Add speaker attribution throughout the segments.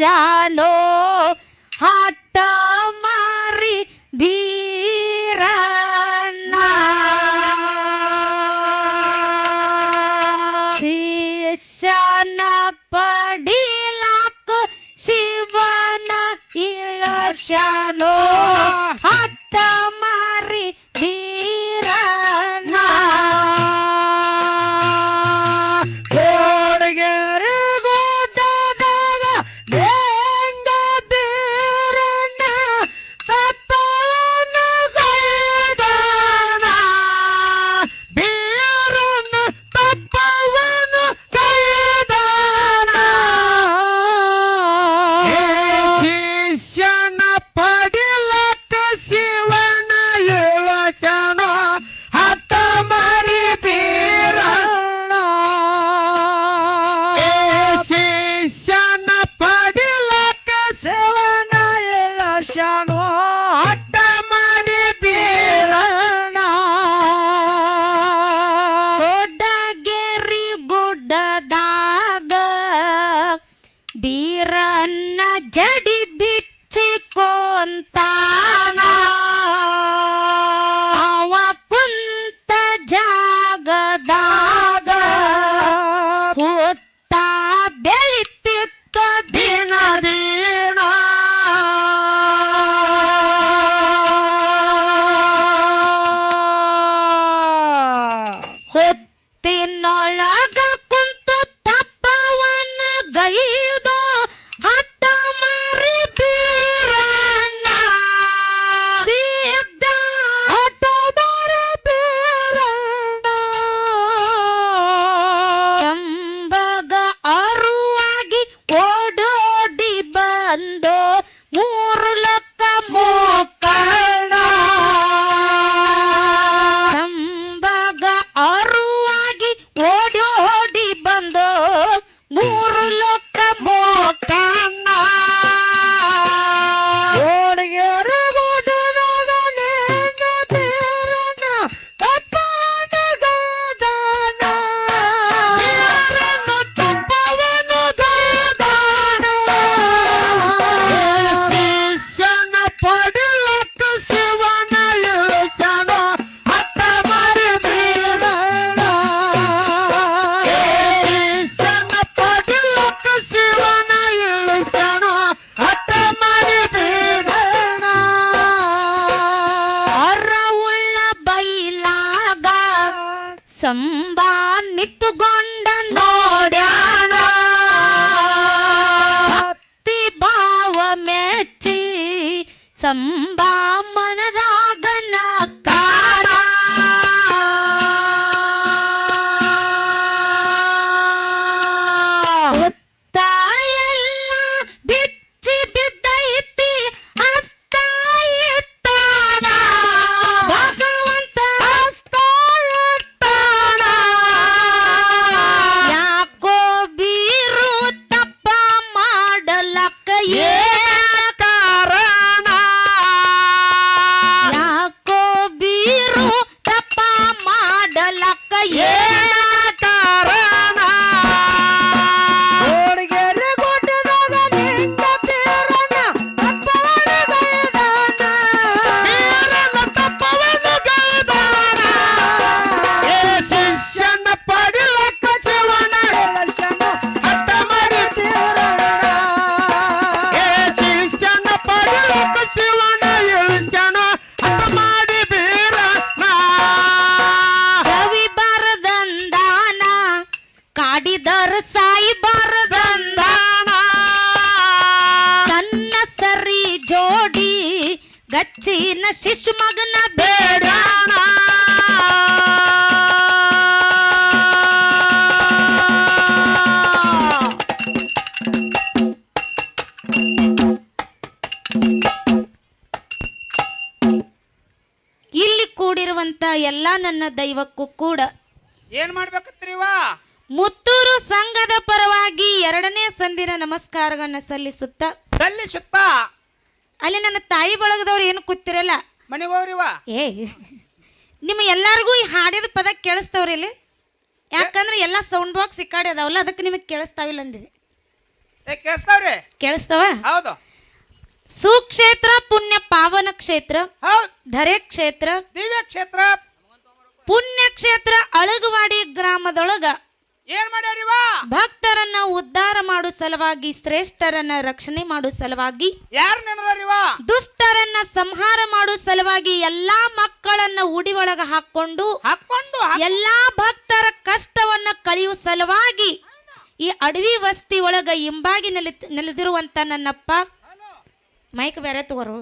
Speaker 1: ಇಳಿಸ್ಯಾನೋ ಹಟ್ಟ ಜಾಗದಾಗ ಸಂಬಾ ನಿತ್ತುಕೊಂಡ ಕಾಡಿದರ ಸಾಯಿ ಬರದಂದಾನ ನನ್ನ ಸರಿ ಜೋಡಿ ಗಚ್ಚಿನ ಶಿಶು ಮಗನ ಬೇಡ ಇಲ್ಲಿ ಕೂಡಿರುವಂತ ಎಲ್ಲ ನನ್ನ ದೈವಕ್ಕೂ ಕೂಡ
Speaker 2: ಏನ್ ಮಾಡ್ಬೇಕತ್ರಿವ
Speaker 1: ಮುತ್ತೂರು ಸಂಘದ ಪರವಾಗಿ ಎರಡನೇ ಸಂದಿನ ನಮಸ್ಕಾರಗಳನ್ನ ಸಲ್ಲಿಸುತ್ತ
Speaker 2: ಸಲ್ಲಿಸುತ್ತ.
Speaker 1: ಅಲ್ಲಿ ನನ್ನ ತಾಯಿ ಬಳಗದವ್ರು ಏನು ಕೂತಿರಲ್ಲ?
Speaker 2: ಮನೆಗೆ ಹೋಗ್ರಿವ
Speaker 1: ಏ ನಿಮ್ಮ ಎಲ್ಲರಿಗೂ ಈ ಹಾಡಿದ ಪದ ಕೇಳಿಸ್ತವ್ರಿ ಇಲ್ಲಿ? ಯಾಕಂದ್ರೆ ಎಲ್ಲ ಸೌಂಡ್ ಬಾಕ್ಸ್ ಈ ಕಡೆ ಅದಾವಲ್ಲ ಅದಕ್ಕೆ ನಿಮಗೆ ಕೇಳಿಸ್ತಾವಿಲ್ಲ ಅಂದಿದೆ.
Speaker 2: ಏ ಕೇಳಿಸ್ತಾವ್ರಿ?
Speaker 1: ಕೇಳಿಸ್ತವ?
Speaker 2: ಹೌದು.
Speaker 1: ಸುಕ್ಷೇತ್ರ ಪುಣ್ಯ ಪಾವನ ಕ್ಷೇತ್ರ
Speaker 2: ಹೌದು.
Speaker 1: ಧರೆ ಕ್ಷೇತ್ರ
Speaker 2: ದಿವ್ಯ ಕ್ಷೇತ್ರ.
Speaker 1: ಪುಣ್ಯ ಕ್ಷೇತ್ರ ಅಳಗವಾಡಿ ಗ್ರಾಮದೊಳಗ
Speaker 2: ಏನ್ ಮಾಡ್ಯಾರಿವ
Speaker 1: ಭಕ್ತರನ್ನ ಉದ್ಧಾರ ಮಾಡೋ ಸಲುವಾಗಿ ಶ್ರೇಷ್ಠರನ್ನ ರಕ್ಷಣೆ ಮಾಡೋ ಸಲುವಾಗಿ
Speaker 2: ಯಾರು ನೆನದಾರಿವ
Speaker 1: ದುಷ್ಟರನ್ನ ಸಂಹಾರ ಮಾಡೋ ಸಲುವಾಗಿ ಎಲ್ಲಾ ಮಕ್ಕಳನ್ನ ಉಡಿ ಒಳಗ ಹಾಕೊಂಡು
Speaker 2: ಹಾಕೊಂಡು
Speaker 1: ಎಲ್ಲಾ ಭಕ್ತರ ಕಷ್ಟವನ್ನ ಕಳೆಯುವ ಸಲುವಾಗಿ ಈ ಅಡವಿ ವಸ್ತಿ ಒಳಗ ಇಂಬಾಗಿ ನೆಲೆ ನೆಲೆದಿರುವಂತ ನನ್ನಪ್ಪ. ಮೈಕ್ ಬೇರೆ ತಗೋರು.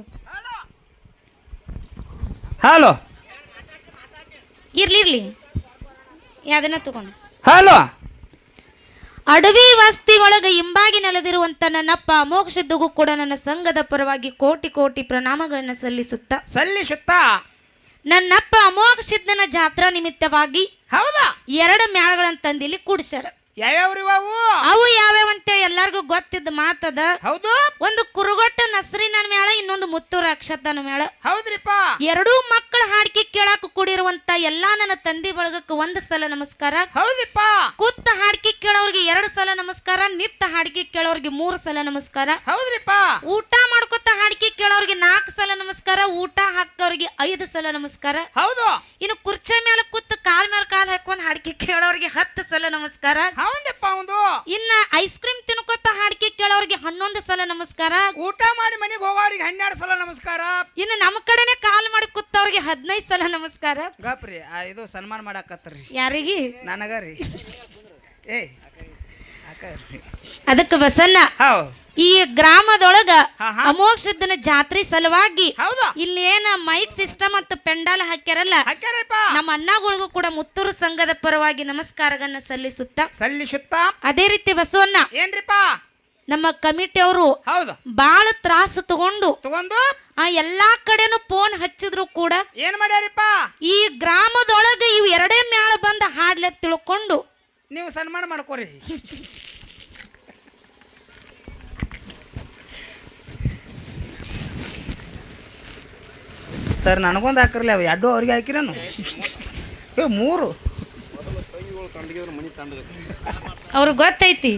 Speaker 2: ಹಲೋ.
Speaker 1: ಇರ್ಲಿ ಇರ್ಲಿ. ಯಾವ್ದನ್ನ ತಗೊಂಡು.
Speaker 2: ಹಲೋ.
Speaker 1: ಅಡವಿ ವಸ್ತಿ ಒಳಗ ಇಂಬಾಗಿ ನೆಲೆದಿರುವಂತ ನನ್ನಪ್ಪ ಮೋಕ್ಷದ್ದುಗೂ ಕೂಡ ನನ್ನ ಸಂಘದ ಪರವಾಗಿ ಕೋಟಿ ಕೋಟಿ ಪ್ರಣಾಮಗಳನ್ನ ಸಲ್ಲಿಸುತ್ತ.
Speaker 2: ಸಲ್ಲಿಸುತ್ತ?
Speaker 1: ನನ್ನಪ್ಪ ಮೋಕ್ಷಿದ್ದನ ಜಾತ್ರಾ ನಿಮಿತ್ತವಾಗಿ
Speaker 2: ಹೌದಾ?
Speaker 1: ಎರಡು ಮ್ಯಾಳಗಳನ್ನ ತಂದಿಲ್ಲಿ ಕೂಡ್ಸ್ಯಾರ.
Speaker 2: ಯಾವ್ಯಾವ್ರಿವ ಅವು
Speaker 1: ಅವು ಎಲ್ಲಾರ್ಗು ಎಲ್ಲಾರ್ಗೂ ಗೊತ್ತಿದ್ದ ಮಾತದ.
Speaker 2: ಹೌದು?
Speaker 1: ಒಂದು ಕುರುಗೊಟ್ಟ ನಸ್ರಿನ ಮೇಳ ಇನ್ನೊಂದು ಮುತ್ತೂರ ಅಕ್ಷತನ ಮೇಳ
Speaker 2: ಹೌದ್ರಿಪ್ಪ?
Speaker 1: ಎರಡೂ ಮಕ್ಕಳ ಹಾಡ್ಕಿ ಕೇಳಾಕ ಕೂಡಿರುವಂತ ಎಲ್ಲಾ ನನ್ನ ತಂದಿ ಬಳಗಕ್ಕೆ ಒಂದ್ ಸಲ ನಮಸ್ಕಾರ.
Speaker 2: ಹೌದಿಪ್ಪ
Speaker 1: ಕುತ್ತ ಹಾಡ್ಕಿ ಕೇಳೋರ್ಗೆ ಎರಡು ಸಲ ನಮಸ್ಕಾರ ನಿತ್ತ ಹಾಡ್ಕಿ ಕೇಳೋರ್ಗೆ ಮೂರು ಸಲ ನಮಸ್ಕಾರ.
Speaker 2: ಹೌದ್ರಿಪ್ಪ?
Speaker 1: ಊಟ ಮಾಡ್ಕೊತ ಊಟ ಹಾಕೋರಿಗೆ ಐದು ಸಲ ನಮಸ್ಕಾರ.
Speaker 2: ಹೌದು.
Speaker 1: ಇನ್ನು ಕುರ್ಚಿ ಮೇಲೆ ಕೂತು ಕಾಲ್ ಮೇಲೆ ಕಾಲ್ ಹಾಕೊಂಡ್ ಹಾಡಿಕೆ ಕೇಳೋರಿಗೆ ಹತ್ತು ಸಲ ನಮಸ್ಕಾರ.
Speaker 2: ಹೌದಪ್ಪ ಒಂದು
Speaker 1: ಇನ್ನ ಐಸ್ ಕ್ರೀಮ್ ತಿನ್ಕೋತ ಹಾಡಿಕೆ ಕೇಳೋರಿಗೆ ಹನ್ನೊಂದು ಸಲ ನಮಸ್ಕಾರ.
Speaker 2: ಊಟ ಮಾಡಿ ಮನೆಗೆ ಹೋಗೋರಿಗೆ ಹನ್ನೆರಡು ಸಲ ನಮಸ್ಕಾರ.
Speaker 1: ಇನ್ನು ನಮ್ಮ ಕಡೆನೆ ಕಾಲ್ ಮಾಡಿ ಕೂತವ್ರಿಗೆ ಹದಿನೈದು ಸಲ ನಮಸ್ಕಾರ.
Speaker 2: ಗಾಪ್ರಿ ಆ, ಇದು ಸನ್ಮಾನ ಮಾಡಕತ್ತರಿ.
Speaker 1: ಯಾರಿಗೆ?
Speaker 2: ನನಗ ರೀ. ಏಯ್ ಅಕ್ಕ ರೀ.
Speaker 1: ಅದಕ್ಕೆ ಬಸನ್ನ
Speaker 2: ಹೌದ್.
Speaker 1: ಈ ಗ್ರಾಮದೊಳಗ. ಅಮೋಕ್ಷದನ ಜಾತ್ರೆ ಸಲುವಾಗಿ
Speaker 2: ಹೌದಾ.
Speaker 1: ಇಲ್ಲಿ ಏನ ಮೈಕ್ ಸಿಸ್ಟಮ್ ಮತ್ತು ಪೆಂಡಾಲ್ ಹಾಕ್ಯಾರಲ್ಲ? ನಮ್ಮ ಅಣ್ಣಗಳಿಗೂ ಕೂಡ ಮುತ್ತೂರು ಸಂಘದ ಪರವಾಗಿ ನಮಸ್ಕಾರಗಳನ್ನ ಸಲ್ಲಿಸುತ್ತ.
Speaker 2: ಸಲ್ಲಿಸುತ್ತ.
Speaker 1: ಅದೇ ರೀತಿ ಬಸವಣ್ಣ
Speaker 2: ಏನ್ರಿಪ್ಪ?
Speaker 1: ನಮ್ಮ ಕಮಿಟಿಯವರು
Speaker 2: ಹೌದು.
Speaker 1: ಬಾಳ ತ್ರಾಸ ತಗೊಂಡು
Speaker 2: ತಗೊಂಡು?
Speaker 1: ಆ ಎಲ್ಲಾ ಕಡೆನೂ ಫೋನ್ ಹಚ್ಚಿದ್ರು ಕೂಡ
Speaker 2: ಏನ್ ಮಾಡ್ಯಾರಿಪ್ಪ?
Speaker 1: ಈ ಗ್ರಾಮದೊಳಗೆ ಇವು ಎರಡೇ ಮ್ಯಾಳ ಬಂದ ಹಾಡ್ಲೆ ತಿಳ್ಕೊಂಡು
Speaker 2: ನೀವು ಸನ್ಮಾನ ಮಾಡ್ಕೋರಿ. ಸರ್ ನನಗೊಂದು ಹಾಕಿರಲಿ ಅವು ಎರಡು ಅವ್ರಿಗೆ ಹಾಕಿರನು? ಏ ಮೂರು.
Speaker 1: ಅವ್ರಿಗೆ ಗೊತ್ತೈತಿ.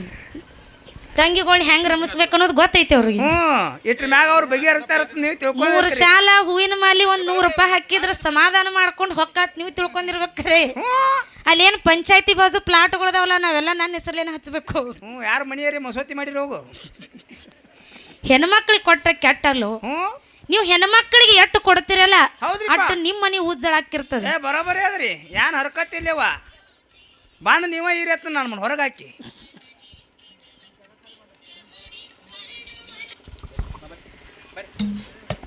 Speaker 1: ತಂಗಿಗಳು ಹೆಂಗ್ ರಮಿಸ್ಬೇಕು ಅನ್ನೋದು ಗೊತ್ತೈತಿ ಅವ್ರಿಗೆ.
Speaker 2: ಹ್ಞೂ ಇಟ್ರ ಮ್ಯಾಗ ಅವ್ರು ಬಗೆಹರಿಸ್ತಾರ ನೀವು ತಿಳ್ಕೊಂಡು
Speaker 1: ಮೂರು ಶಾಲ ಹೂವಿನ ಮಾಲಿ ಒಂದ್ ನೂರು ರೂಪಾಯಿ ಹಾಕಿದ್ರೆ ಸಮಾಧಾನ ಮಾಡ್ಕೊಂಡು ಹೊಕ್ಕಾತ್ ನೀವು ತಿಳ್ಕೊಂಡಿರ್ಬೇಕ್ರೆ.
Speaker 2: ಅಲ್ಲಿ
Speaker 1: ಅಲ್ಲೇನು ಪಂಚಾಯತಿ ಬಾಜು ಪ್ಲಾಟ್ಗಳದಾವಲ್ಲ ನಾವೆಲ್ಲ ನನ್ನ ಹೆಸರ್ಲೇನ ಹಚ್ಬೇಕು.
Speaker 2: ಹ್ಞೂ ಯಾರು ಮನೆಯರಿ ಮಸೂತಿ ಮಾಡಿರೋಗು?
Speaker 1: ಹೆಣ್ಮಕ್ಳಿಗೆ ಕೊಟ್ರೆ ಕೆಟ್ಟಲ್ಲು.
Speaker 2: ಹ್ಞೂ.
Speaker 1: ನೀವು ಹೆಣ್ಮಕ್ಳಿಗೆ ಎಷ್ಟು ಕೊಡ್ತೀರಲ್ಲ
Speaker 2: ಹೌದ್ರಿಪ್ಪ.
Speaker 1: ಅಟ್ಟು ನಿಮ್ಮ ಮನೆ ಉಜ್ಜಳಾಕಿರ್ತದ
Speaker 2: ಏ ಬರೋಬರಿ ಅದ್ರಿ. ಯಾನ್ ಹರಕತ್ತಿಲ್ಲವ ಬಂದು ನೀವ ಇರತ್ತ ನಾನು ಮನ್ ಹೊರಗೆ ಹಾಕಿ.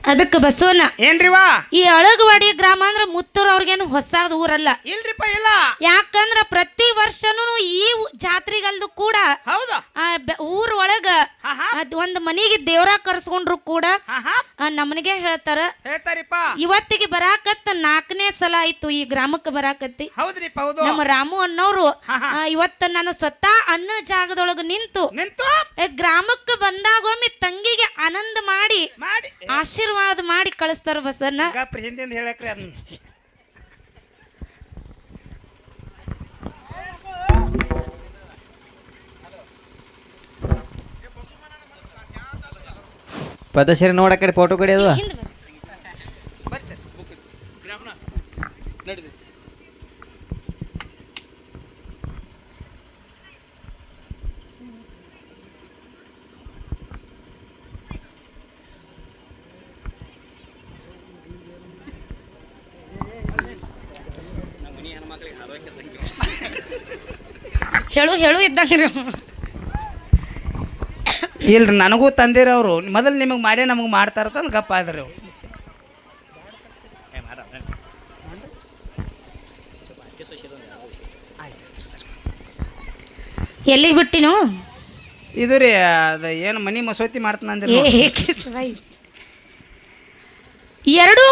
Speaker 1: ಅದಕ್ಕೆ ಬಸವನ
Speaker 2: ಏನ್ರಿವಾ
Speaker 1: ಈ ಅಳಗವಾಡಿ ಗ್ರಾಮ ಅಂದ್ರೆ ಮುತ್ತೂರು ಅವ್ರಿಗೇನು ಹೊಸದ ಊರಲ್ಲ.
Speaker 2: ಇಲ್ರಿಪ್ಪ ಇಲ್ಲ.
Speaker 1: ಯಾಕಂದ್ರ ಪ್ರತಿ ವರ್ಷನು ಈ ಊ- ಜಾತ್ರೆಗಲ್ದು ಕೂಡ
Speaker 2: ಹೌದಾ.
Speaker 1: ಆ ಬೆ- ಊರ್ ಒಳಗ ಅದ್ ಒಂದ್ ಮನಿಗೆ ದೇವ್ರ ಕರ್ಸ್ಕೊಂಡ್ರು ಕೂಡ
Speaker 2: ಹಾ ಹಾ
Speaker 1: ಆ, ನಮ್ಮನಿಗೆ ಹೇಳ್ತಾರ.
Speaker 2: ಹೇಳ್ತಾರಿಪ್ಪ.
Speaker 1: ಇವತ್ತಿಗೆ ಬರಾಕತ್ತ ನಾಲ್ಕನೇ ಸಲ ಆಯ್ತು ಈ ಗ್ರಾಮಕ್ಕೆ ಬರಾಕತ್ತಿ.
Speaker 2: ಹೌದ್ರಿಪ್ಪ ಹೌದು.
Speaker 1: ನಮ್ಮ ರಾಮು ಅನ್ನೋರು. ಆ, ಇವತ್ತ ನಾನು ಸ್ವತಃ ಅನ್ನ ಜಾಗದೊಳಗ ನಿಂತು
Speaker 2: ನಿಂತು?
Speaker 1: ಬಂದಾಗ ಗ್ರಾಮಕ್ಕೆ ಬಂದಾಗೊಮ್ಮೆ ತಂಗಿಗೆ ಆನಂದ ಮಾಡಿ
Speaker 2: ಮಾಡಿ.
Speaker 1: ಆಶೀರ್ವಾದ ಮಾಡಿ ಕಳಿಸ್ತಾರ ಬಸನ್ನ
Speaker 2: ಗಪ್ರಿ ಹಿಂದಿಂದ ಹೇಳಕ್ರಿ ಅದನ್ನ.
Speaker 3: ಪದಶರಿ ನೋಡ ಕಡೆ ಫೋಟೋ ಕಡೆ ಅದು.
Speaker 2: ಬರ್ರಿ ಸರ್. ನಡೀರಿ.
Speaker 1: ಹೇಳು ಹೇಳು ಇದ್ದಂಗ್ರಿ
Speaker 2: ಇಲ್ರಿ ನನಗೂ ತಂದಿರ ಅವರು. ಮೊದಲು ನಿಮಗೆ ಮಾಡೇ ನಮಗೆ ಮಾಡ್ತಾರ ತಂದು ಗಪ್ಪ ಆದ್ರಿ ಅವ್ರು.
Speaker 1: ಎಲ್ಲಿಗೆ ಬಿಟ್ಟಿನು
Speaker 2: ಇದು ರೀ ಅದು ಏನು ಮನಿ ಮಸೂತಿ ಮಾಡ್ತಾನಂದ್ರೆ
Speaker 1: ಎರಡು ಮಕ್ಕಳು ಎರಡೂ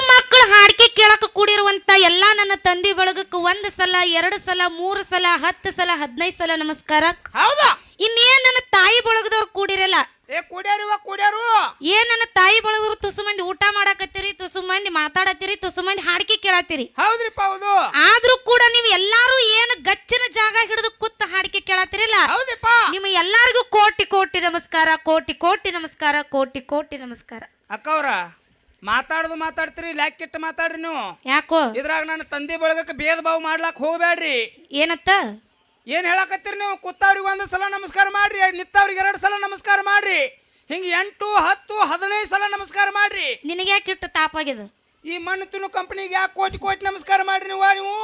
Speaker 1: ಮಕ್ಕಳು ಹಾಡಿಕೆ ಕೇಳಕ ಕೂಡಿರುವಂತ ಎಲ್ಲಾ ನನ್ನ ತಂದೆ ಬಳಗಕ್ಕೆ ಒಂದು ಸಲ ಎರಡು ಸಲ ಮೂರು ಸಲ ಹತ್ತು ಸಲ ಹದಿನೈದು ಸಲ ನಮಸ್ಕಾರ.
Speaker 2: ಹೌದಾ?
Speaker 1: ಇನ್ನೇನ್ ನನ್ನ ತಾಯಿ ಬಳಗದವ್ರು ಕೂಡಿರಲ್ಲ?
Speaker 2: ಏ ಕೂಡ್ಯಾರಿವ ಕೂಡ್ಯಾರು?
Speaker 1: ಏನ್ ನನ್ನ ತಾಯಿ ಬಳಗರು ತುಸು ಮಂದಿ ಊಟ ಮಾಡಾಕತ್ತೀರಿ ತುಸು ಮಂದಿ ಮಾತಾಡತ್ತೀರಿ ತುಸು ಮಂದಿ ಹಾಡಿಕೆ ಕೇಳತ್ತೀರಿ?
Speaker 2: ಹೌದ್ರಿಪ್ಪ ಹೌದು.
Speaker 1: ಆದ್ರೂ ಕೂಡ ನೀವು ಎಲ್ಲಾರು ಏನು ಗಚ್ಚಿನ ಜಾಗ ಹಿಡಿದು ಕುತ್ತ ಹಾಡಿಕೆ ಕೇಳತ್ತೀರಿಲ್ಲ?
Speaker 2: ಹೌದಪ್ಪ
Speaker 1: ನಿಮ್ಮ ಎಲ್ಲಾರ್ಗೂ ಕೋಟಿ ಕೋಟಿ ನಮಸ್ಕಾರ ಕೋಟಿ ಕೋಟಿ ನಮಸ್ಕಾರ ಕೋಟಿ ಕೋಟಿ ನಮಸ್ಕಾರ.
Speaker 2: ಅಕ್ಕವ್ರ ಮಾತಾಡೋದು ಮಾತಾಡ್ತೀರಿ ಲ್ಯಾಕಿಟ್ಟು ಮಾತಾಡ್ರಿ ನೀವು.
Speaker 1: ಯಾಕೋ?
Speaker 2: ಇದ್ರಾಗ ನನ್ನ ತಂದೆ ಬಳಗಕ್ಕೆ ಭೇದ ಭಾವ ಮಾಡ್ಲಾಕ್ ಹೋಗ್ಬೇಡ್ರಿ
Speaker 1: ಏನತ್ತ?
Speaker 2: ಏನ್ ಹೇಳಕತ್ತೀರಿ ನೀವು? ಕುತ್ತವ್ರಿಗೆ ಒಂದು ಸಲ ನಮಸ್ಕಾರ ಮಾಡ್ರಿ ನಿತ್ತವ್ರಿಗೆ ಎರಡು ಸಲ ನಮಸ್ಕಾರ ಮಾಡ್ರಿ. ಹಿಂಗೆ ಎಂಟು ಹತ್ತು ಹದಿನೈದು ಸಲ ನಮಸ್ಕಾರ ಮಾಡ್ರಿ.
Speaker 1: ನಿನಗೆ ಯಾಕೆ ಇಟ್ಟು ತಾಪಾಗ್ಯದ
Speaker 2: ಈ ಮಣ್ಣು ತಿನ್ನು ಕಂಪ್ನಿಗೆ ಯಾಕೆ ಕೋಟಿ ಕೋಟಿ ನಮಸ್ಕಾರ ಮಾಡ್ರಿ ನೀವು ನೀವು?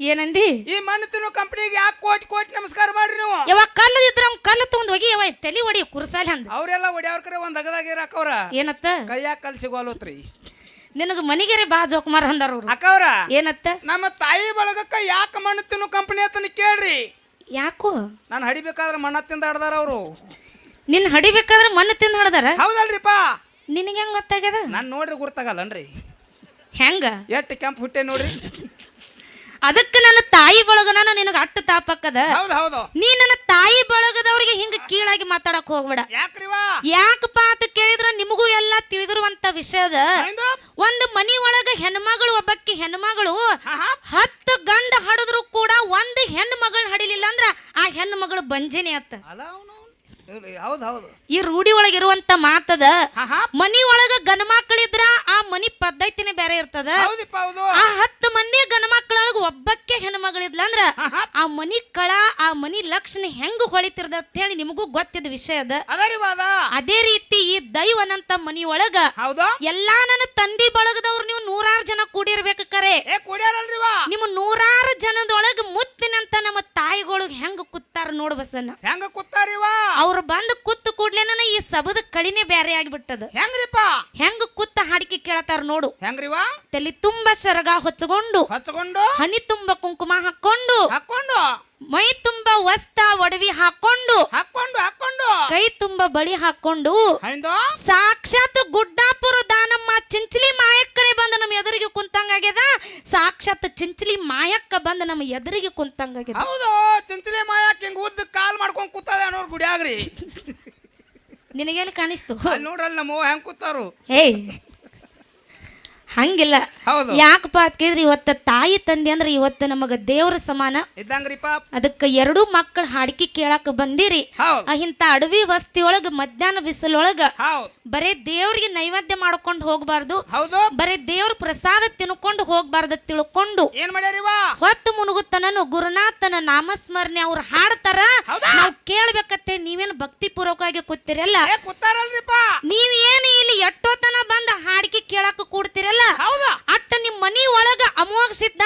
Speaker 1: ಏನಂದಿ?
Speaker 2: ಈ ಮಣ್ಣು ಕಂಪನಿಗೆ ಕಂಪ್ನಿಗೆ ಯಾಕೆ ಕೋಟಿ ಕೋಟಿ ನಮಸ್ಕಾರ ಮಾಡ್ರಿ ನೀವು?
Speaker 1: ಯಾವಾಗ ಕಲ್ಲು ಇದ್ರ ಅವ್ನ್ ಕಲ್ಲು ತಗೊಂಡ್ ಹೋಗಿ ಯಾವ ತಲಿ ಹೊಡಿ ಕುರ್ಸಾಲಿ ಅಂದ.
Speaker 2: ಅವರೆಲ್ಲ ಒಡ್ಯಾವ್ರ ಕಡೆ ಒಂದ್ ಅಗದಾಗ ಅಕ್ಕವ್ರ
Speaker 1: ಏನತ್ತ?
Speaker 2: ಕೈಯಾಗ ಕಲ್ ಸಿಗೋಲ್ತ್ರಿ.
Speaker 1: ನಿನಗ ಮನಿಗೆರೆ ಬಾ ಜೋಕುಮಾರ ಅಂದಾರ ಅವ್ರು.
Speaker 2: ಅಕ್ಕವ್ರ
Speaker 1: ಏನತ್ತ?
Speaker 2: ನಮ್ಮ ತಾಯಿ ಬಳಗಕ್ಕ ಯಾಕೆ ಮಣ್ಣು ತಿನ್ನು ಕಂಪನಿ ಅಂತ ಕೇಳ್ರಿ.
Speaker 1: ಯಾಕೋ?
Speaker 2: ನಾನು ಹಡಿಬೇಕಾದ್ರೆ ಮಣ್ಣ ತಿಂದ ಹಡ್ದಾರ ಅವರು.
Speaker 1: ನಿನ್ ಹಡಿಬೇಕಾದ್ರೆ ಮಣ್ಣು ತಿಂದು ಹಡ್ದಾರ
Speaker 2: ಹೌದಲ್ರಿಪ್ಪ
Speaker 1: ನಿನಗೆ ಹೆಂಗ್ ಗೊತ್ತಾಗ್ಯದ?
Speaker 2: ನಾನು ನೋಡ್ರಿ ಗುರ್ತಾಗಲ್ಲನ್ರಿ.
Speaker 1: ಹೆಂಗ?
Speaker 2: ಎಷ್ಟು ಕೆಂಪ್ ಹುಟ್ಟೆ ನೋಡ್ರಿ.
Speaker 1: ಅದಕ್ಕೆ ನನ್ನ ತಾಯಿ ಬಳಗನ ನಿನಗ ಅಟ್ಟು ತಾಪಕ್ಕದ?
Speaker 2: ಹೌದು ಹೌದು.
Speaker 1: ನೀ ನನ್ನ ತಾಯಿ ಬಳಗದವ್ರಿಗೆ ಹಿಂಗ ಕೀಳಾಗಿ ಮಾತಾಡಕ್ ಹೋಗ್ಬೇಡ.
Speaker 2: ಯಾಕ್ರಿವಾ
Speaker 1: ಯಾಕಪ್ಪ ಅಂತ ಕೇಳಿದ್ರ ನಿಮಗೂ ಎಲ್ಲ ತಿಳಿದಿರುವಂತ ವಿಷಯದ
Speaker 2: ಅದ
Speaker 1: ಒಂದು ಮನಿ ಒಳಗ ಹೆಣ್ಮಗಳು ಒಬ್ಬಕ್ಕಿ ಹೆಣ್ಮಗಳು. ಹತ್ತು ಗಂಡ ಹಡಿದ್ರು ಕೂಡ ಒಂದು ಹೆಣ್ಣು ಮಗಳ್ ಹಡಿಲಿಲ್ಲ ಅಂದ್ರ ಆ ಹೆಣ್ಣು ಮಗಳು ಬಂಜೆನೆ ಅತ್ತ ಈ ರೂಢಿ ಒಳಗಿರುವಂತ ಮಾತದ ಮನಿ ಒಳಗ ಗಂಡ ಮಕ್ಕಳಿದ್ರ ಆ ಮನಿ ಪದ್ಧತಿನೇ ಬೇರೆ ಇರ್ತದ.
Speaker 2: ಹೌದಿಪ್ಪ ಹೌದು.
Speaker 1: ಆ ಹತ್ತು ಮಂದಿ ಗಂಡ ಮಕ್ಕಳೊಳಗ ಒಬ್ಬಕ್ಕೆ ಹೆಣ್ಣು ಮಗಳಿದ್ಲ ಅಂದ್ರ. ಆ ಮನಿ ಕಳ ಆ ಮನಿ ಲಕ್ಷಣ ಹೆಂಗ್ ಹೊಳಿತಿರ್ದ ಅಂತ ಹೇಳಿ ನಿಮಗೂ ಗೊತ್ತಿದ್ದ ವಿಷಯ ಅದ.
Speaker 2: ಅದ
Speaker 1: ಅದೇ ರೀತಿ ಈ ದೈವನಂತ ಮನಿ ಒಳಗ
Speaker 2: ಹೌದು.
Speaker 1: ಎಲ್ಲಾ ನನ್ನ ತಂದಿ ಬಳಗದವ್ರು ನೀವು ನೂರಾರು ಜನ ಕೂಡಿರ್ಬೇಕು ಕರೆ.
Speaker 2: ಏ
Speaker 1: ನಿಮ್ಮ ನೂರಾರು ಜನದೊಳಗ ಮುತ್ತಿನಂತ ನಮ್ಮ ತಾಯಿಗಳು ಹೆಂಗ್ ಕೂತಾರ ನೋಡ್ ಬಸನ್ನ
Speaker 2: ಹೆಂಗ ಕೂತಾರಿವಾ
Speaker 1: ಅವ್ರು ಬಂದು ಕುತ್ತು ಕೂಡ್ಲೇನ ಈ ಸಬದ ಕಳಿನೇ ಬ್ಯಾರೆ ಆಗಿಬಿಟ್ಟದ.
Speaker 2: ಹೆಂಗ್ರಿಪ್ಪ
Speaker 1: ಹೆಂಗ್ ಕುತ್ತ ಹಾಡಿಕೆ ಕೇಳತಾರ ನೋಡು.
Speaker 2: ಹೆಂಗ್ರಿವಾ
Speaker 1: ತಲೆ ತುಂಬಾ ಶರಗ ಹೊಚ್ಚಗೊಂಡು
Speaker 2: ಹಚ್ಕೊಂಡು?
Speaker 1: ಹನಿ ತುಂಬಾ ಕುಂಕುಮ ಹಾಕೊಂಡು
Speaker 2: ಹಾಕೊಂಡು
Speaker 1: ಮೈ ತುಂಬಾ ವಸ್ತ ಒಡವಿ ಹಾಕೊಂಡು
Speaker 2: ಹಾಕೊಂಡು ಹಾಕೊಂಡು
Speaker 1: ಕೈ ತುಂಬಾ ಬಳಿ ಹಾಕೊಂಡು
Speaker 2: ಹೌದು?
Speaker 1: ಸಾಕ್ಷಾತ್ ಗುಡ್ಡಾಪುರ ದಾನಮ್ಮ ಚಿಂಚಲಿ ಮಾಯಕ್ಕನೆ ಬಂದು ನಮ್ಮ ಎದುರಿಗೆ ಕುಂತಂಗಾಗ್ಯದ ಸಾಕ್ಷಾತ್ ಚಿಂಚಲಿ ಮಾಯಕ್ಕ ಬಂದು ನಮ್ಮ ಎದುರಿಗೆ ಕುಂತಂಗಾಗ್ಯದ
Speaker 2: ಹೌದು ಚಿಂಚಲಿ ಮಾಯಕ್ಕ ಹಿಂಗ್ ಉದ್ದ ಕಾಲ್ ಮಾಡ್ಕೊಂಡ್ ಕೂತಾಳೆ ಅನ್ನೋರ್ ಗುಡಿಯಾಗ್ರಿ
Speaker 1: ನಿನಗೆಲ್ಲಿ ಕಾಣಿಸ್ತು?
Speaker 2: ಅಲ್ಲಿ ನೋಡ್ರಲ್ಲ ನಮ್ಮ ಹೆಂಗ್ ಕೂತಾರು.
Speaker 1: ಏಯ್ ಹಂಗಿಲ್ಲ.
Speaker 2: ಹೌದು.
Speaker 1: ಯಾಕಪ್ಪ ಅಂತ ಕೇಳಿದ್ರೆ ಇವತ್ತ ತಾಯಿ ತಂದೆ ಅಂದ್ರೆ ಇವತ್ತ ನಮಗ ದೇವ್ರ ಸಮಾನ.
Speaker 2: ಇದ್ದಂಗ್ರಿಪ್ಪ
Speaker 1: ಅದಕ್ಕೆ ಎರಡು ಮಕ್ಕಳ ಹಾಡಿಕೆ ಕೇಳಾಕ ಬಂದಿರಿ.
Speaker 2: ಹೌದು.
Speaker 1: ಆ ಇಂಥ ಅಡವಿ ವಸ್ತಿಯೊಳಗ ಮಧ್ಯಾಹ್ನ ಬಿಸಿಲೊಳಗ
Speaker 2: ಹೌದು.
Speaker 1: ಬರೇ ದೇವ್ರಿಗೆ ನೈವೇದ್ಯ ಮಾಡ್ಕೊಂಡು ಹೋಗ್ಬಾರ್ದು.
Speaker 2: ಹೌದು.
Speaker 1: ಬರೇ ದೇವ್ರ ಪ್ರಸಾದ ತಿನ್ಕೊಂಡು ಹೋಗ್ಬಾರ್ದ ತಿಳ್ಕೊಂಡು.
Speaker 2: ಏನ್ ಮಾಡ್ಯಾರಿವಾ
Speaker 1: ಹೊತ್ತು ಮುನುಗುತ್ತನನು ಗುರುನಾಥನ ನಾಮಸ್ಮರಣೆ ಅವ್ರು ಹಾಡ್ತಾರ.
Speaker 2: ಹೌದಾ?
Speaker 1: ನಾವು ಕೇಳ್ಬೇಕತ್ತೆ ನೀವೇನು ಭಕ್ತಿ ಪೂರ್ವಕವಾಗಿ ಕೂತಿರಲ್ಲ.
Speaker 2: ಏ ಕೂತಾರಲ್ರಿಪ್ಪ
Speaker 1: ನೀವ್ ಏನು ಇಲ್ಲಿ ಎಟ್ಟೋತನ ಬಂದ ಹಾಡಿಕೆ ಕೇಳಾಕ ಕೂಡ್ತಿರಲ್ಲ.
Speaker 2: ಹೌದಾ?
Speaker 1: ಅಟ್ಟ ನಿಮ್ಮ ಮನಿ ಒಳಗ ಅಮೋಘಸಿದ್ದ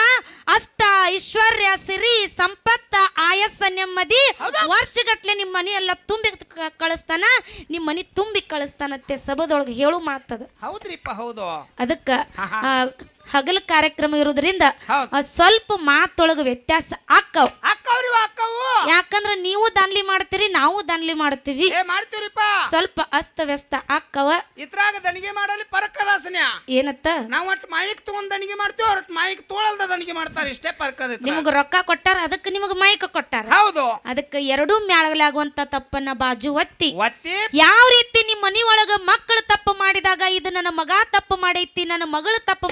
Speaker 1: ಅಷ್ಟ ಐಶ್ವರ್ಯ ಸಿರಿ ಸಂಪತ್ತ ಆಯಸ್ಸ ನೆಮ್ಮದಿ ವರ್ಷಗಟ್ಲೆ ನಿಮ್ಮ ಮನಿ ಎಲ್ಲ ತುಂಬಿ ಕ- ಕಳಿಸ್ತಾನ ನಿಮ್ಮ ಮನಿ ತುಂಬಿ ಕಳಿಸ್ತಾನತ್ತೆ ಸಭದೊಳಗೆ ಹೇಳು ಮಾತದ.
Speaker 2: ಹೌದ್ರಿಪ್ಪ ಹೌದು.
Speaker 1: ಅದಕ್ಕ ಆ, ಹಗಲ ಕಾರ್ಯಕ್ರಮ ಇರೋದ್ರಿಂದ ಸ್ವಲ್ಪ ಮಾತೊಳಗ ವ್ಯತ್ಯಾಸ ಆಕ್ಕವ್.
Speaker 2: ಅಕ್ಕವ್ರಿ ಅಕ್ಕವು
Speaker 1: ಯಾಕಂದ್ರ ನೀವು ದಾನ್ಲಿ ಮಾಡ್ತೀರಿ ನಾವು ದಾನ್ಲಿ ಮಾಡ್ತೀವಿ.
Speaker 2: ಏ ಮಾಡ್ತೀವ್ರಿಪ್ಪ
Speaker 1: ಸ್ವಲ್ಪ ಅಸ್ತ ವ್ಯಸ್ತ ಆಕ್ಕವ.
Speaker 2: ಇದ್ರಾಗ ದಣಿಗೆ ಮಾಡಲಿ ಪರಕದಾಸನ್ಯ
Speaker 1: ಏನತ್ತ?
Speaker 2: ನಾವ್ ಒಟ್ಟು ಮೈಕ್ ತಗೊಂಡ್ ದಣಿಗೆ ಮಾಡ್ತೀವಿ ಅವ್ರ ಮೈಕ್ ತೋಳಲ್ದ ದಣಿಗೆ ಮಾಡ್ತಾರೆ ಇಷ್ಟೇ ಪರಕದ
Speaker 1: ನಿಮಗ ರೊಕ್ಕ ಕೊಟ್ಟಾರ ಅದಕ್ಕೆ ನಿಮಗ ಮೈಕ್ ಕೊಟ್ಟಾರ.
Speaker 2: ಹೌದು.
Speaker 1: ಅದಕ್ಕೆ ಎರಡೂ ಮ್ಯಾಳಗಲಾಗುವಂತ ತಪ್ಪನ್ನ ಬಾಜು ಒತ್ತಿ.
Speaker 2: ಒತ್ತಿ.
Speaker 1: ಯಾವ ರೀತಿ ನಿಮ್ಮ ಮನಿ ಒಳಗ ಮಕ್ಕಳು ತಪ್ಪು ಮಾಡಿದಾಗ ಇದು ನನ್ನ ಮಗ ತಪ್ಪು ಮಾಡೈತಿ ನನ್ನ ಮಗಳು ತಪ್ಪು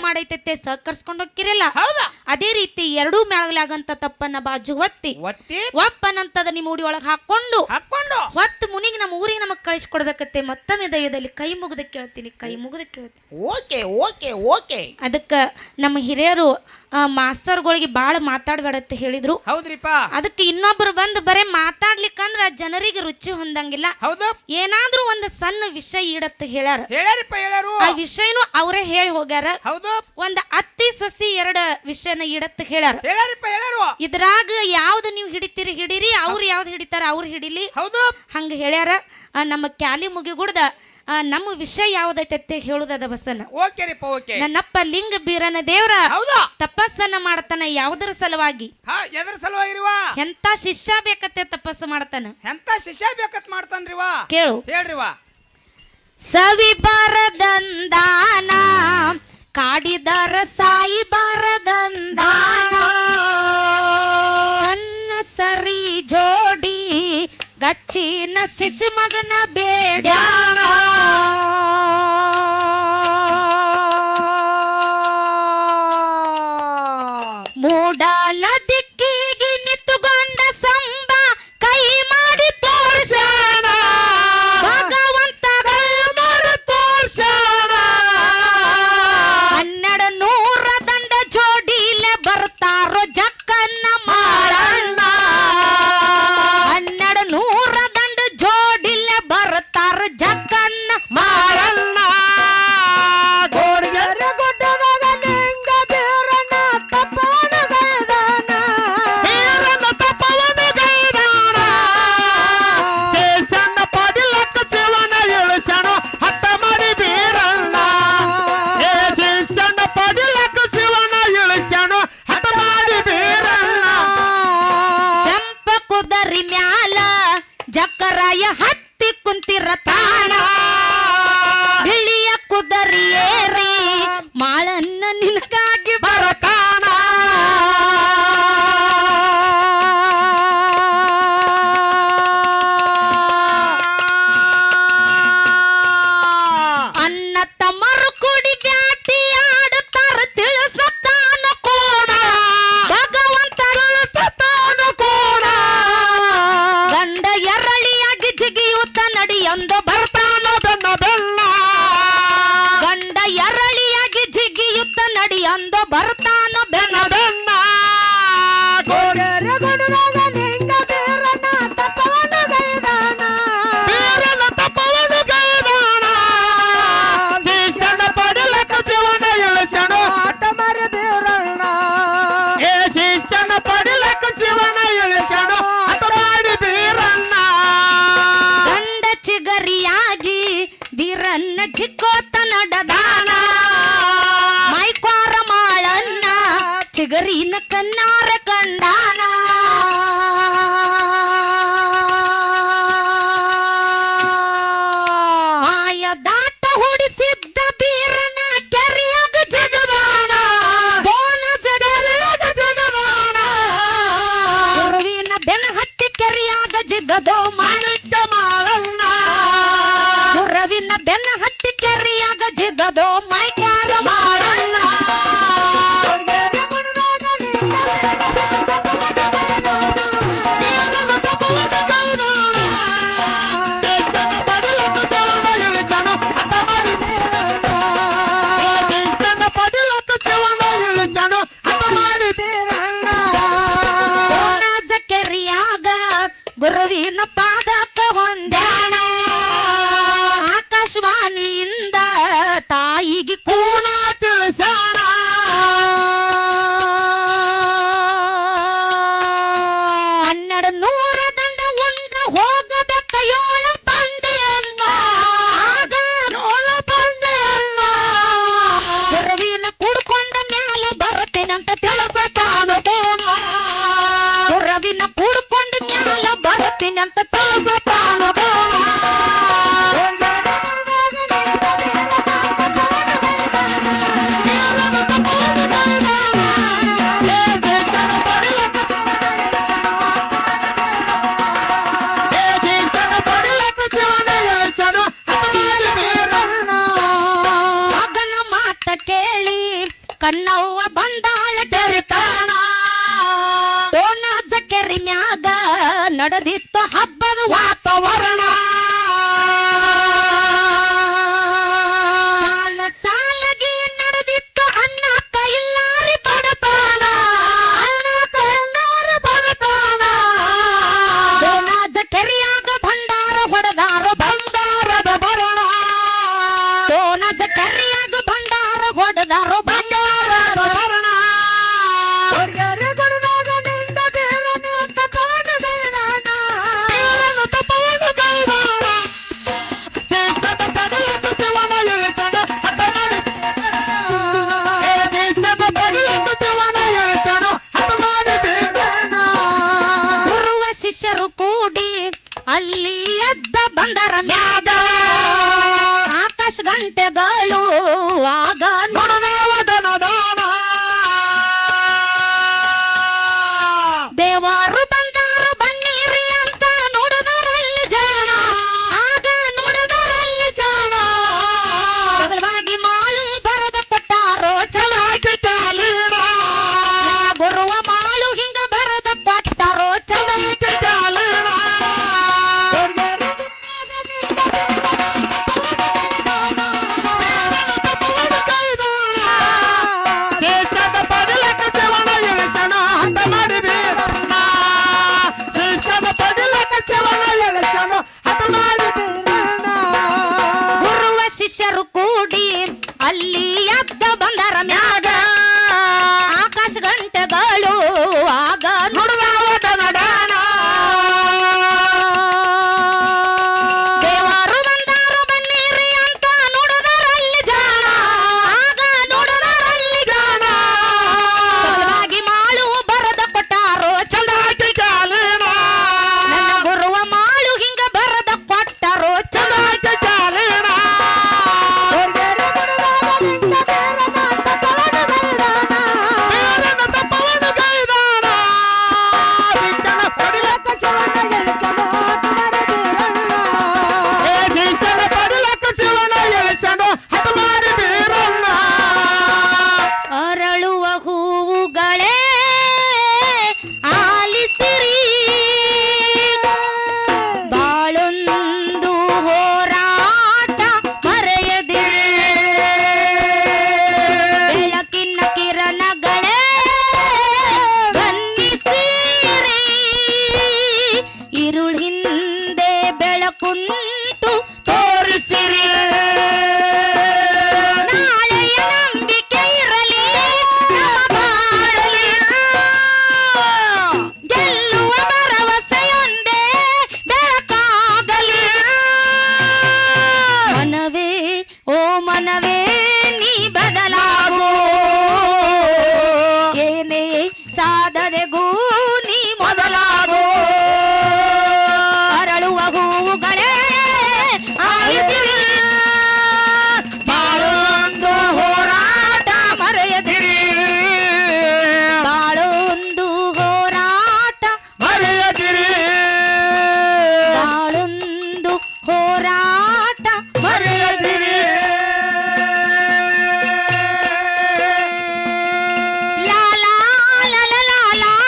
Speaker 1: ಮಾಡೈತೈತೆ ಸಹಕರಿಸ್ಕೊಂಡು ಹೋಗ್ತಿರಲ್ಲ?
Speaker 2: ಹೌದಾ.
Speaker 1: ಅದೇ ರೀತಿ ಎರಡೂ ಮ್ಯಾಳಗಲಾಗಂತ ತಪ್ಪನ್ನ ಬಾಜು ಒತ್ತಿ.
Speaker 2: ಒತ್ತಿ.
Speaker 1: ಒಪ್ಪನಂತದ ನಿಮ್ಮ ಉಡಿ ಒಳಗೆ ಹಾಕೊಂಡು
Speaker 2: ಹಾಕೊಂಡು
Speaker 1: ಹೊತ್ತು ಮುನಿಗೆ ನಮ್ಮ ಊರಿಗೆ ನಮಗ್ ಕಳಿಸ್ಕೊಡ್ಬೇಕತ್ತೆ. ಮತ್ತೊಮ್ಮೆ ದೈವದಲ್ಲಿ ಕೈ ಮುಗಿದ ಕೇಳ್ತೀನಿ ಕೈ ಮುಗಿದ ಕೇಳ್ತೀನಿ.
Speaker 2: Okay okay okay.
Speaker 1: ಅದಕ್ಕೆ ನಮ್ಮ ಹಿರಿಯರು ಮಾಸ್ತರ್ಗಳಿಗೆ ಭಾಳ ಮಾತಾಡ್ಬೇಡತ್ತೆ ಹೇಳಿದ್ರು.
Speaker 2: ಹೌದ್ರಿಪ್ಪ.
Speaker 1: ಅದಕ್ಕೆ ಇನ್ನೊಬ್ರು ಬಂದು ಬರೇ ಮಾತಾಡ್ಲಿಕ್ಕಂದ್ರ ಜನರಿಗೆ ರುಚಿ ಹೊಂದಂಗಿಲ್ಲ.
Speaker 2: ಹೌದು.
Speaker 1: ಏನಾದ್ರೂ ಒಂದು ಸಣ್ಣ ವಿಷಯ ಇಡತ್ತ ಹೇಳ್ಯಾರ.
Speaker 2: ಹೇಳ್ಯಾರಪ್ಪ ಹೇಳ್ಯಾರು.
Speaker 1: ಆ ವಿಷಯನು ಅವರೇ ಹೇಳಿ ಹೋಗ್ಯಾರ.
Speaker 2: ಹೌದು.
Speaker 1: ಒಂದ್ ಅತ್ತಿ ಸೊಸಿ ಎರಡ ವಿಷಯನ ಇಡತ್ತ ಹೇಳ್ಯಾರ.
Speaker 2: ಹೇಳ್ಯಾರು.
Speaker 1: ಇದ್ರಾಗ ಯಾವ್ದು ನೀವು ಹಿಡಿತೀರಿ ಹಿಡೀರಿ ಅವ್ರು ಯಾವ್ದು ಹಿಡಿತಾರ ಅವ್ರು ಹಿಡಿಲಿ.
Speaker 2: ಹೌದು.
Speaker 1: ಹಂಗ ಹೇಳ್ಯಾರ ಆ, ನಮ್ಮ ಕ್ಯಾಲಿ ಮುಗಿಗುಡ್ದ ಆ, ನಮ್ಮ ವಿಷಯ ಯಾವ್ದೈತೆ ಹೇಳುದದ ಬಸನ್
Speaker 2: ಓಕೆ ರೀಪ್ಪ ಓಕೆ.
Speaker 1: ನನ್ನಪ್ಪ ಲಿಂಗ ಬೀರನ ದೇವ್ರ
Speaker 2: ಹೌದಾ.
Speaker 1: ತಪಸ್ಸನ್ನ ಮಾಡತಾನ ಯಾವುದರ ಸಲುವಾಗಿ.
Speaker 2: ಹಾ ಎದ್ರ ಸಲುವಾಗಿರಿವಾ
Speaker 1: ಎಂತ ಶಿಷ್ಯ ಬೇಕತ್ತೆ ತಪಸ್ಸು ಮಾಡತಾನ.
Speaker 2: ಎಂತ ಶಿಷ್ಯ ಬೇಕತ್ ಮಾಡ್ತಾನ್ರಿವಾ
Speaker 1: ಕೇಳು.
Speaker 2: ಹೇಳ್ರಿವಾ
Speaker 1: ಸವಿ ಬರದಂದಾನ ಕಾಡಿದರ ಸಾಯಿ ಬರದಂದಾನ. ಅನ್ನ ಸರಿ ಜೋಡಿ ಗಚ್ಚಿನ ಶಿಶು ಮಗನ ಬೇಡ ಚಿಗರಿನ ಕನ್ನಾರ ಕಂಡಾನ ಬರುತ್ತೇನಂತ